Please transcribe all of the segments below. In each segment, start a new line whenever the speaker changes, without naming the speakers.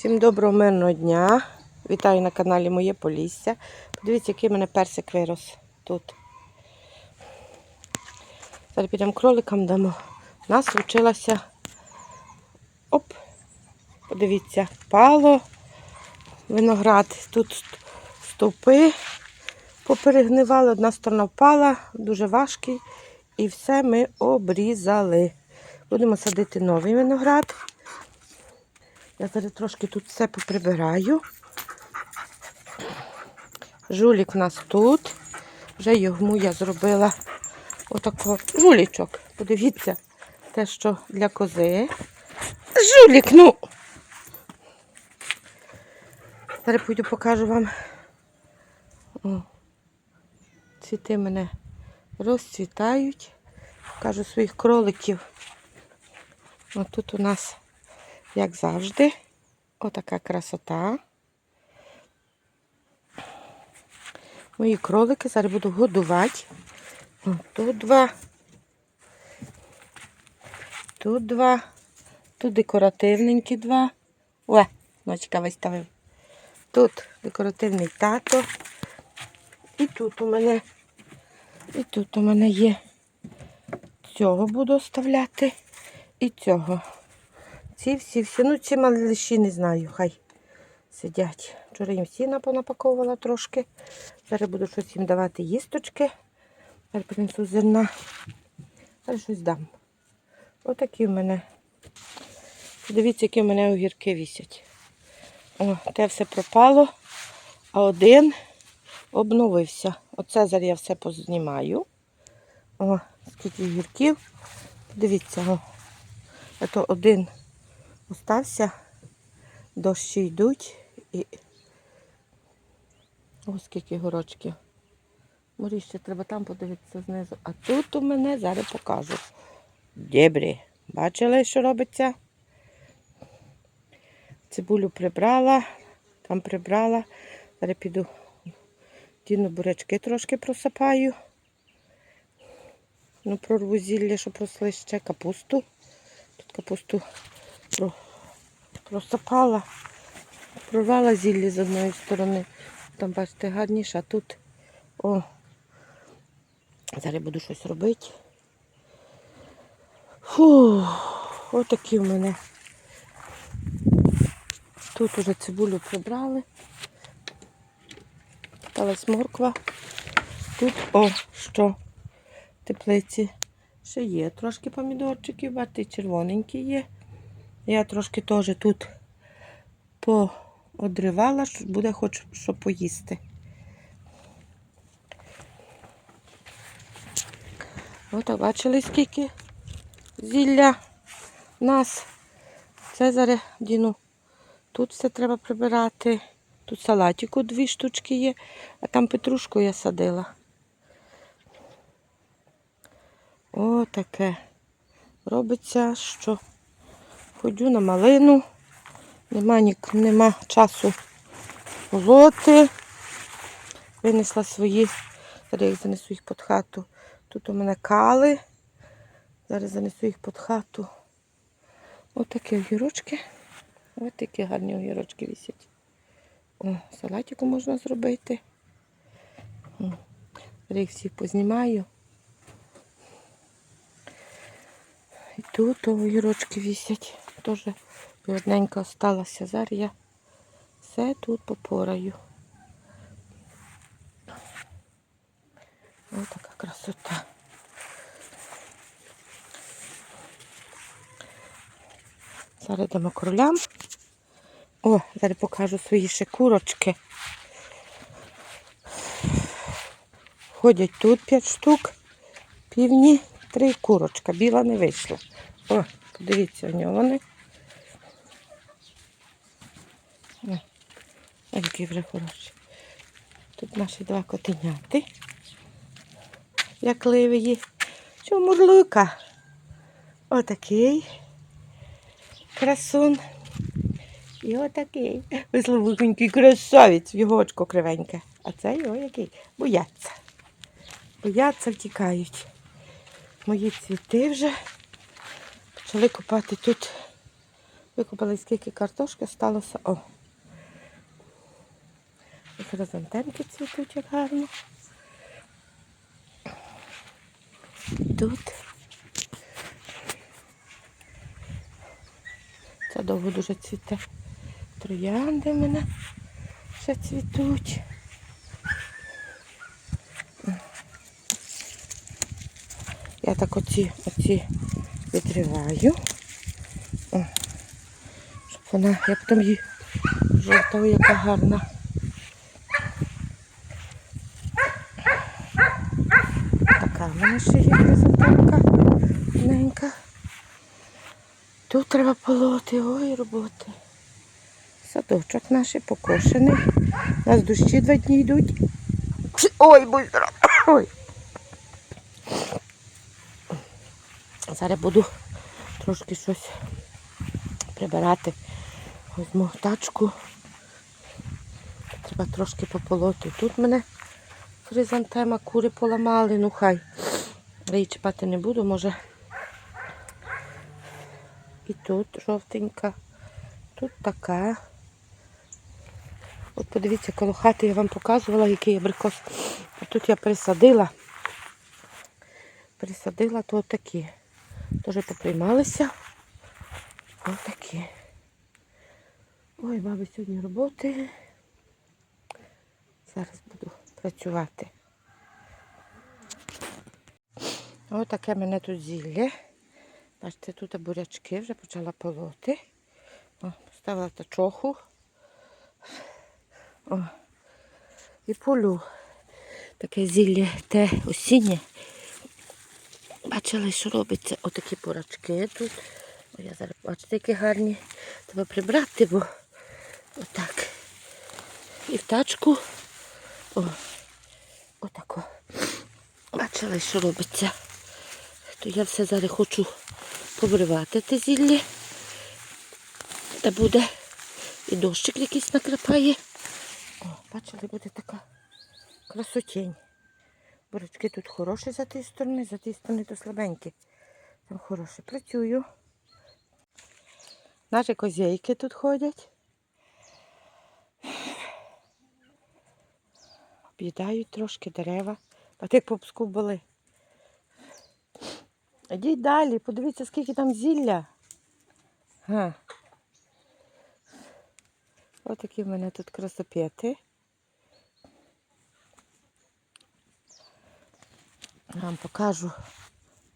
Всім доброго мирного дня. Вітаю на каналі Моє Полісся. Подивіться, який в мене персик вирос тут. Зараз підемо кроликам дамо. У нас случилося. Оп! Подивіться, пало виноград. Тут стовпи поперегнивали, одна сторона впала, дуже важкий. І все ми обрізали. Будемо садити новий виноград. Я зараз трошки тут все поприбираю. Жулік у нас тут. Вже йому я зробила отако жулічок. Подивіться, те, що для кози. Жулік, ну. Зараз пойду покажу вам. О, цвіти мене розцвітають. Покажу своїх кроликів. Ось тут у нас як завжди. Отака красота. Мої кролики зараз буду годувати. Тут два. Тут два. Тут декоративненькі два. О, ночка виставив. Тут декоративний тато. І тут у мене. І тут у мене є. Цього буду оставляти. І цього. Ці всі, всі, ну ці малиші не знаю, хай сидять. Вчора їм сіна понапаковувала трошки. Зараз буду щось їм давати їсточки. Зараз принесу зерна. Зараз щось дам. Отакі в мене. Подивіться, які в мене огірки вісять. О, те все пропало, а один обновився. Оце зараз я все познімаю. О, скільки огірків. Дивіться, о. Ото один остався, дощі йдуть і ось скільки горочків. Морі ще треба там подивитися знизу. А тут у мене зараз покажу. Дєбрі. Бачили, що робиться? Цибулю прибрала, там прибрала. Зараз піду тіну бурячки трошки просапаю. Ну, прорву зілля, щоб росли ще капусту. Тут капусту про- просапала, прорвала зілля з одної сторони. Там, бачите, гарніше, а тут о, зараз буду щось робити. Фу, отакі в мене. Тут уже цибулю прибрали. Сталась морква. Тут о, що? Теплиці ще є трошки помідорчиків, бачите, червоненькі є. Я трошки теж тут поодривала, буде хоч що поїсти. Ото бачили, скільки зілля нас. Це зараз діну. Тут все треба прибирати. Тут салатику дві штучки є, а там петрушку я садила. О, таке. Робиться, що ходжу на малину. Нема, ні, нема часу полоти. Винесла свої, зараз я їх занесу їх під хату. Тут у мене кали. Зараз занесу їх під хату. Ось такі огірочки. Ось такі гарні огірочки висять. О, салатику можна зробити. Зараз їх всі познімаю. І тут огірочки висять. Теж одненько осталася. Зараз я все тут попораю. Ось така красота. Зараз дамо кролям. О, зараз покажу свої ще курочки. Ходять тут 5 штук, півні, три курочка. Біла не вийшла. О, подивіться в нього вони. Які вже хороші. Тут наші два котеняти. Як ливії. Що мурлука? Отакий красун. І отакий. Висловухонький красавець, його очко кривеньке. А це його який? Бояться. Бояться, втікають. Мої цвіти вже почали копати тут Викопали скільки картошки, сталося. О. Хризантемки цвітуть як гарно. Тут. Це довго дуже цвіте. Троянди в мене ще цвітуть. Я так оці, оці відриваю. О, Щоб вона, я потім її жовтою, яка гарна. Така в мене ще є хризантемка маленька. Тут треба полоти, ой, роботи. Садочок наш покошений. У нас дощі два дні йдуть. Ой, будь здоров. Ой. Зараз буду трошки щось прибирати. Візьму тачку. Треба трошки пополоти. Тут мене хризантема, кури поламали, ну хай. Її чіпати не буду, може. І тут жовтенька, тут така. От подивіться, коло хати я вам показувала, який абрикос. Тут я присадила. Присадила то такі. Теж поприймалися. Отакі. Ой, баби, сьогодні роботи. Зараз буду працювати. Отаке мене тут зілля. Бачите, тут бурячки вже почала полоти. О, поставила тачоху. О, і полю. Таке зілля те осіннє. Бачили, що робиться отакі бурачки тут. О, я зараз бачите, які гарні. Треба прибрати, бо отак. І в тачку. О, отако. Бачили, що робиться. То я все зараз хочу повривати те зілля. Та буде і дощик якийсь накрапає. О, бачили, буде така красотень. Бурячки тут хороші за тієї сторони, за тієї сторони то слабенькі. Там хороше. Працюю. Наші козейки тут ходять. Об'їдають трошки дерева. А як по Ідіть далі, подивіться, скільки там зілля. Га. Ось такі в мене тут красопети. Вам покажу.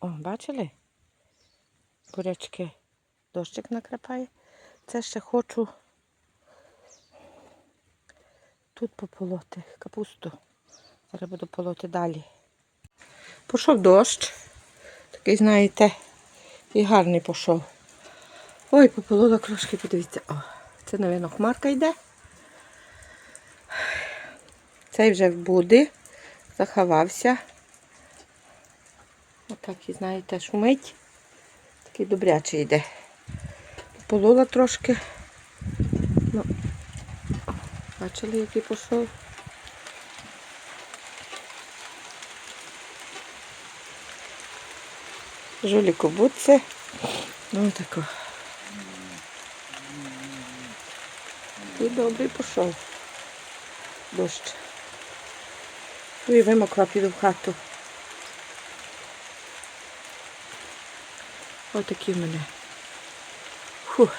О, бачили? Бурячки. Дощик накрапає. Це ще хочу тут пополоти капусту. Зараз буду полоти далі. Пішов дощ. Такий, знаєте, і гарний пішов. Ой, пополола трошки, подивіться. О, це, мабуть, хмарка йде. Цей вже в буди. Заховався. Отак, і знаєте, шумить. Такий добрячий йде. Пополола трошки. Ну, бачили, який пішов. Жуліку будце. Ну тако. І добрий пішов. Дощ. Ну і вимокла піду в хату. Отакі в мене. Фух.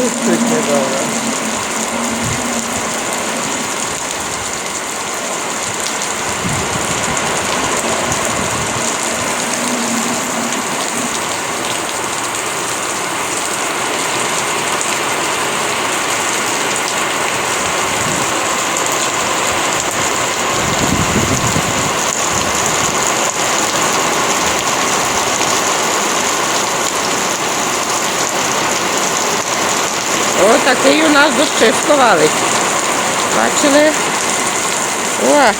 Таке добре.
такий нас дощисько сховались. Бачили? О,